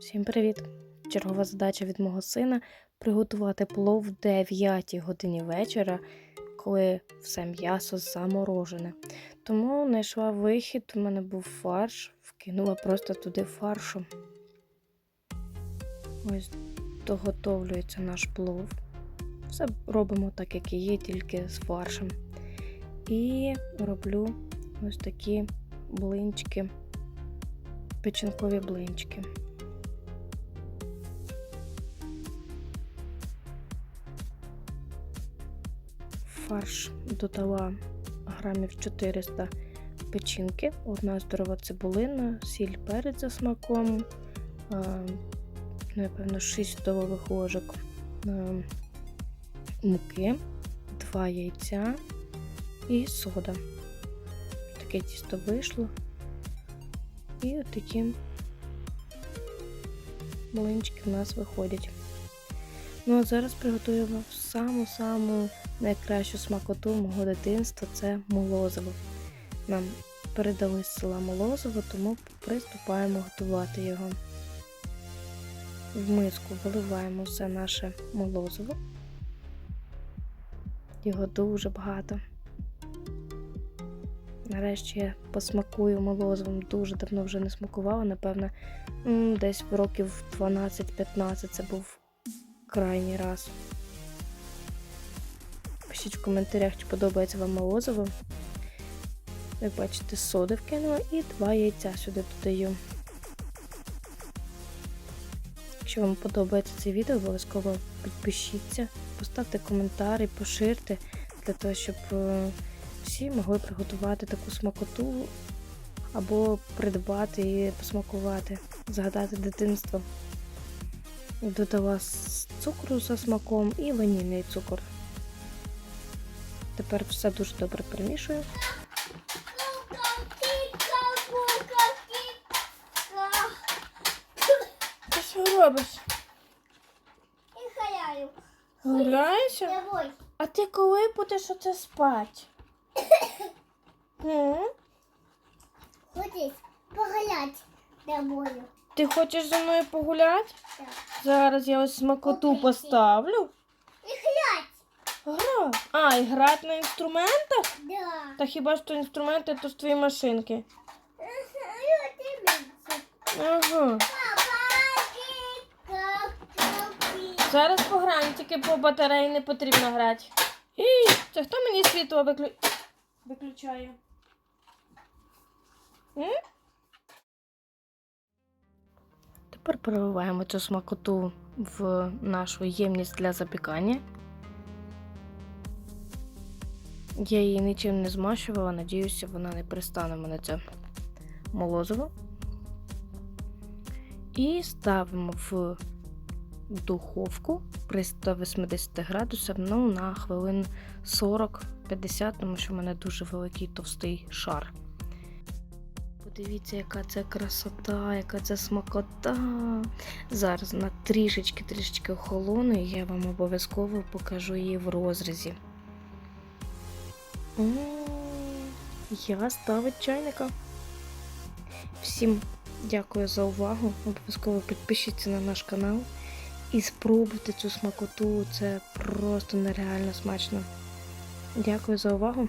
Всім привіт! Чергова задача від мого сина приготувати плов в 9 годині вечора, коли все м'ясо заморожене. Тому знайшла вихід, у мене був фарш, вкинула просто туди фаршу. Ось доготовлюється наш плов. Все робимо так, як і є, тільки з фаршем. І роблю ось такі блинчики, печінкові блинчики. Фарш додала грамів 400 печінки, одна здорова цибулина, сіль перець за смаком, напевно, 6 столових ложок муки, 2 яйця і сода. Таке тісто вийшло. І отакі млинчики в нас виходять. Ну а зараз приготуємо саму-саму найкращу смакоту мого дитинства це молозиво. Нам передали з села молозиво, тому приступаємо готувати його. В миску виливаємо все наше молозиво. Його дуже багато. Нарешті я посмакую молозивом, дуже давно вже не смакувала, напевно, десь в років 12-15 це був крайній раз. Пишіть в коментарях, чи подобається вам молозиво. Як бачите, соди вкинула і два яйця сюди додаю. Якщо вам подобається це відео, обов'язково підпишіться, поставте коментар і поширте, для того, щоб е, всі могли приготувати таку смакоту або придбати і посмакувати, згадати дитинство. Додала цукру за смаком і ванільний цукор. Тепер все дуже добре перемішую. Ти що робиш? І халяю. Гуляєшся? А ти коли будеш оце спати? М? Ходить, погулять тобою. Ти хочеш зі мною погуляти? Так. Зараз я ось смакоту Окей. поставлю. І хлять. Гра. А, і грати на інструментах? Да. Та хіба ж то інструменти, то ж твої машинки. Ага. Зараз пограємо, тільки по батареї не потрібно грати. І це хто мені світло виклю... виключає? М? Тепер переливаємо цю смакоту в нашу ємність для запікання. Я її нічим не змащувала, надіюся, вона не пристане мене це молозиво. І ставимо в духовку при 180 градусах ну, на хвилин 40-50, тому що в мене дуже великий товстий шар. Подивіться, яка це красота, яка це смакота. Зараз на трішечки трішечки охолоне, і я вам обов'язково покажу її в розрізі. М, Я ставить чайника. Всім дякую за увагу. Обов'язково підпишіться на наш канал і спробуйте цю смакоту. Це просто нереально смачно. Дякую за увагу.